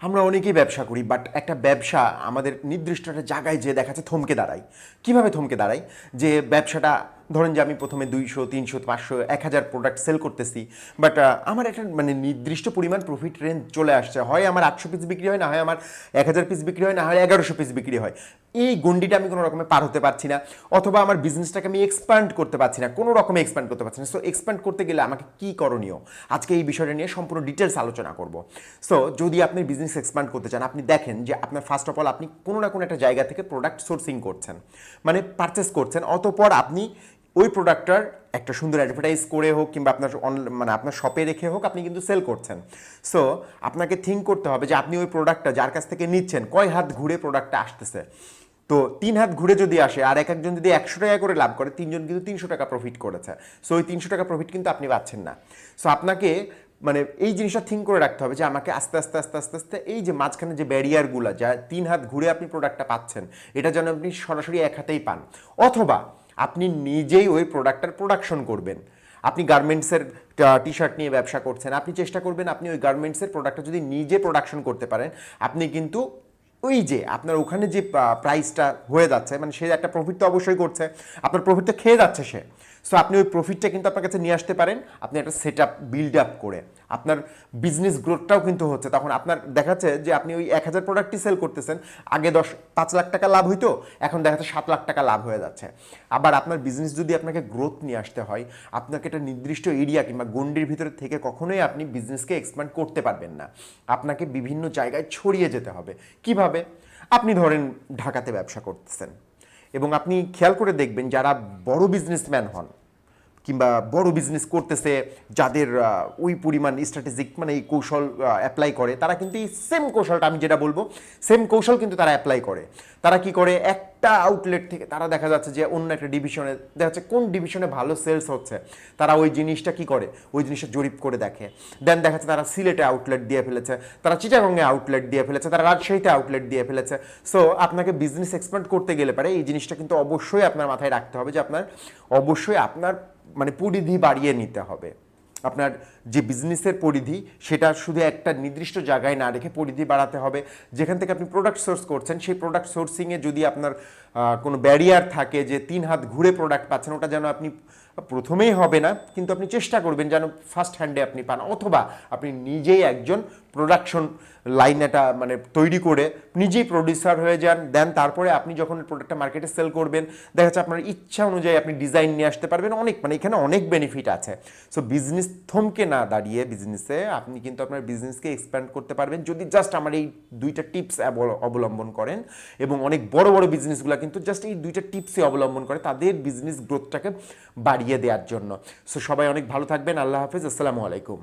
আমরা অনেকেই ব্যবসা করি বাট একটা ব্যবসা আমাদের নির্দিষ্ট একটা জায়গায় যে দেখাচ্ছে থমকে দাঁড়ায়। কীভাবে থমকে দাঁড়ায়? যে ব্যবসাটা, ধরেন যে আমি প্রথমে দুইশো, তিনশো, পাঁচশো, এক হাজার প্রোডাক্ট সেল করতেছি বাট আমার একটা মানে নির্দিষ্ট পরিমাণ প্রফিট রেঞ্জ চলে আসছে। হয় আমার আটশো পিস বিক্রি হয়, না হয় আমার এক হাজার পিস বিক্রি হয়, না হয় এগারোশো পিস বিক্রি হয়। এই গন্ডিটা আমি কোনো রকমে পার হতে পারছি না, অথবা আমার বিজনেসটাকে আমি এক্সপ্যান্ড করতে পারছি না, কোনো রকমে এক্সপ্যান্ড করতে পারছি না। সো এক্সপ্যান্ড করতে গেলে আমাকে কি করণীয়? আজকে এই বিষয়টা নিয়ে সম্পূর্ণ ডিটেলস আলোচনা করব। সো যদি আপনি বিজনেস এক্সপ্যান্ড করতে চান, আপনি দেখেন যে আপনার ফার্স্ট অফ অল আপনি কোনো না কোনো একটা জায়গা থেকে প্রোডাক্ট সোর্সিং করছেন মানে পারচেস করছেন, অতপর আপনি ওই প্রোডাক্টটার একটা সুন্দর অ্যাডভার্টাইজ করে হোক কিংবা আপনার মানে আপনার শপে রেখে হোক আপনি কিন্তু সেল করছেন। সো আপনাকে থিঙ্ক করতে হবে যে আপনি ওই প্রোডাক্টটা যার কাছ থেকে নিচ্ছেন, কয় হাত ঘুরে প্রোডাক্টটা আসতেছে। তো তিন হাত ঘুরে যদি আসে, আর এক একজন যদি একশো টাকা করে লাভ করে, তিনজন কিন্তু তিনশো টাকা প্রফিট করেছে। সো ওই তিনশো টাকা প্রফিট কিন্তু আপনি পাচ্ছেন না। সো আপনাকে মানে এই জিনিসটা থিঙ্ক করে রাখতে হবে যে, আমাকে আস্তে আস্তে আস্তে আস্তে আস্তে এই যে মাঝখানে যে ব্যারিয়ারগুলো যা তিন হাত ঘুরে আপনি প্রোডাক্টটা পাচ্ছেন, এটা যেন আপনি সরাসরি এক হাতেই পান। অথবা আপনি নিজেই ওই প্রোডাক্টটার প্রোডাকশন করবেন। আপনি গার্মেন্টসের টি শার্ট নিয়ে ব্যবসা করছেন, আপনি চেষ্টা করবেন আপনি ওই গার্মেন্টসের প্রোডাক্টটা যদি নিজে প্রোডাকশন করতে পারেন, আপনি কিন্তু ওই যে আপনার ওখানে যে প্রাইসটা হয়ে যাচ্ছে মানে সে একটা প্রফিট তো অবশ্যই করছে, আপনার প্রফিটটা খেয়ে যাচ্ছে সে। সো আপনি ওই প্রফিটটা কিন্তু আপনার কাছে নিয়ে আসতে পারেন। আপনি একটা সেট আপ বিল্ড আপ করে। আপনার বিজনেস গ্রোথটাও কিন্তু হচ্ছে। তখন আপনার দেখাচ্ছে যে আপনি ওই এক হাজার প্রোডাক্টই সেল করতেছেন। আগে দশ, পাঁচ লাখ টাকা লাভ হইতো। এখন দেখা যাচ্ছে সাত লাখ টাকা লাভ হয়ে যাচ্ছে। আবার আপনার বিজনেস যদি আপনাকে গ্রোথ নিয়ে আসতে হয়, আপনাকে একটা নির্দিষ্ট এরিয়া কিংবা গন্ডির ভিতরে থেকে কখনোই আপনি বিজনেসকে এক্সপ্যান্ড করতে পারবেন না। আপনাকে বিভিন্ন জায়গায় ছড়িয়ে যেতে হবে। কীভাবে? আপনি ধরেন ঢাকাতে ব্যবসা করতেছেন। এবং আপনি খেয়াল করে দেখবেন যারা বড় বিজনেসম্যান হন কিংবা বড় বিজনেস করতেছে, যাদের ওই পরিমাণ স্ট্র্যাটেজিক মানে এই কৌশল অ্যাপ্লাই করে, তারা কিন্তু এই সেম কৌশলটা আমি যেটা বলব সেম কৌশল কিন্তু তারা অ্যাপ্লাই করে। তারা কি করে? একটা আউটলেট থেকে, তারা দেখা যাচ্ছে যে অন্য একটা ডিভিশনে দেখা যাচ্ছে কোন ডিভিশনে ভালো সেলস হচ্ছে, তারা ওই জিনিসটা কি করে? ওই জিনিসটা জরিপ করে দেখে। দেন দেখা যাচ্ছে তারা সিলেটে আউটলেট দিয়ে ফেলেছে, তারা চিটাগংয়ে আউটলেট দিয়ে ফেলেছে, তারা রাজশাহীতে আউটলেট দিয়ে ফেলেছে। সো আপনাকে বিজনেস এক্সপ্যান্ড করতে গেলে পারে, এই জিনিসটা কিন্তু অবশ্যই আপনার মাথায় রাখতে হবে যে আপনার, অবশ্যই আপনার মানে পরিধি বাড়িয়ে নিতে হবে। আপনার যে বিজনেসের পরিধি, সেটা শুধু একটা নির্দিষ্ট জায়গায় না রেখে পরিধি বাড়াতে হবে। যেখান থেকে আপনি প্রোডাক্ট সোর্স করছেন, সেই প্রোডাক্ট সোর্সিংয়ে যদি আপনার কোনো ব্যারিয়ার থাকে যে তিন হাত ঘুরে প্রোডাক্ট পাচ্ছেন, ওটা যেন আপনি প্রথমেই হবে না, কিন্তু আপনি চেষ্টা করবেন যেন ফার্স্ট হ্যান্ডে আপনি পান, অথবা আপনি নিজেই একজন প্রোডাকশন লাইন এটা মানে তৈরি করে নিজেই প্রডিউসার হয়ে যান, দেন তারপরে আপনি যখন প্রোডাক্টটা মার্কেটে সেল করবেন, দেখা যাচ্ছে আপনার ইচ্ছা অনুযায়ী আপনি ডিজাইন নিয়ে আসতে পারবেন, অনেক মানে এখানে অনেক বেনিফিট আছে। সো বিজনেস থমকে না দাঁড়িয়ে বিজনেসে আপনি কিন্তু আপনার বিজনেসকে এক্সপ্যান্ড করতে পারবেন যদি জাস্ট আমার এই দুইটা টিপস অবলম্বন করেন এবং অনেক বড় বড় বিজনেসগুলো কিন্তু জাস্ট এই দুইটা টিপসই অবলম্বন করে তাদের বিজনেস গ্রোথটাকে বাড়িয়ে দেওয়ার জন্য। সো সবাই অনেক ভালো থাকবেন, আল্লাহ হাফিজ, আসসালামু আলাইকুম।